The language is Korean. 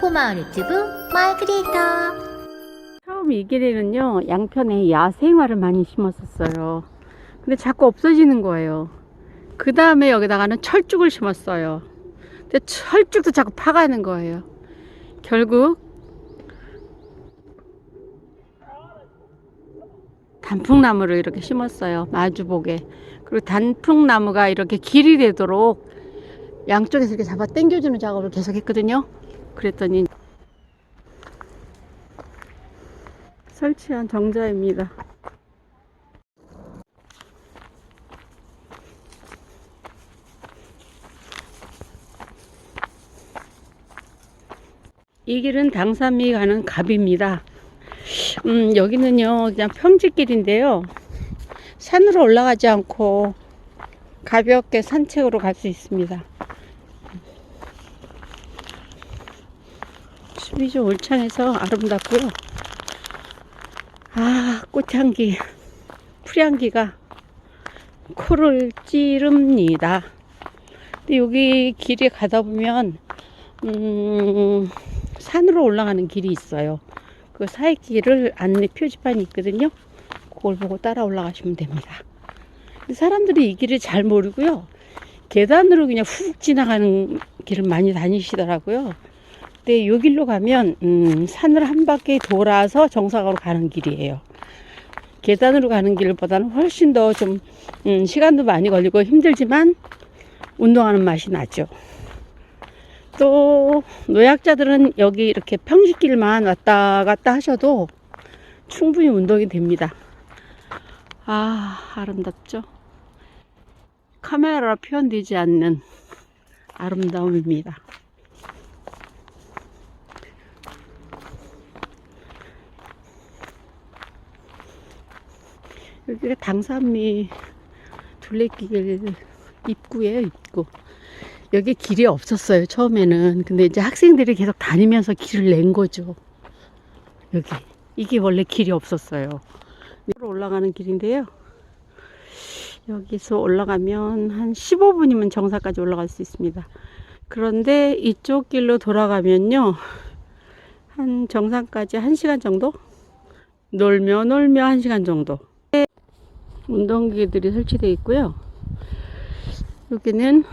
포마을 유튜브 마을 크리에이터. 처음 이 길에는요 양편에 야생화를 많이 심었었어요. 근데 자꾸 없어지는 거예요. 그 다음에 여기다가는 철쭉을 심었어요. 근데 철쭉도 자꾸 파가는 거예요. 결국 단풍나무를 이렇게 심었어요 마주복에 그리고 단풍나무가 이렇게 길이 되도록 양쪽에서 이렇게 잡아 당겨주는 작업을 계속 했거든요 그랬더니 설치한 정자입니다. 이 길은 당산리 가는 갑입니다. 음, 여기는요, 그냥 평지길인데요. 산으로 올라가지 않고 가볍게 산책으로 갈 수 있습니다. 좀 울창해서 아름답고요. 아, 꽃향기, 풀향기가 코를 찌릅니다. 근데 여기 길에 가다 보면, 음, 산으로 올라가는 길이 있어요. 그 사이 길을 안내 표지판이 있거든요. 그걸 보고 따라 올라가시면 됩니다. 사람들이 이 길을 잘 모르고요. 계단으로 그냥 훅 지나가는 길을 많이 다니시더라고요. 근데 요 길로 가면 음, 산을 한 바퀴 돌아서 정상으로 가는 길이에요. 계단으로 가는 길보다는 훨씬 더좀 음, 시간도 많이 걸리고 힘들지만 운동하는 맛이 나죠. 또 노약자들은 여기 이렇게 평지길만 왔다 갔다 하셔도 충분히 운동이 됩니다. 아 아름답죠? 카메라로 표현되지 않는 아름다움입니다. 여기가 당산리 둘레길 입구예요, 입구. 여기 길이 없었어요, 처음에는. 근데 이제 학생들이 계속 다니면서 길을 낸 거죠. 여기. 이게 원래 길이 없었어요. 위로 올라가는 길인데요. 여기서 올라가면 한 15분이면 정상까지 올라갈 수 있습니다. 그런데 이쪽 길로 돌아가면요. 한 정상까지 1시간 정도? 놀며 놀며 1시간 정도. 운동기들이 설치되어 있고요. 여기는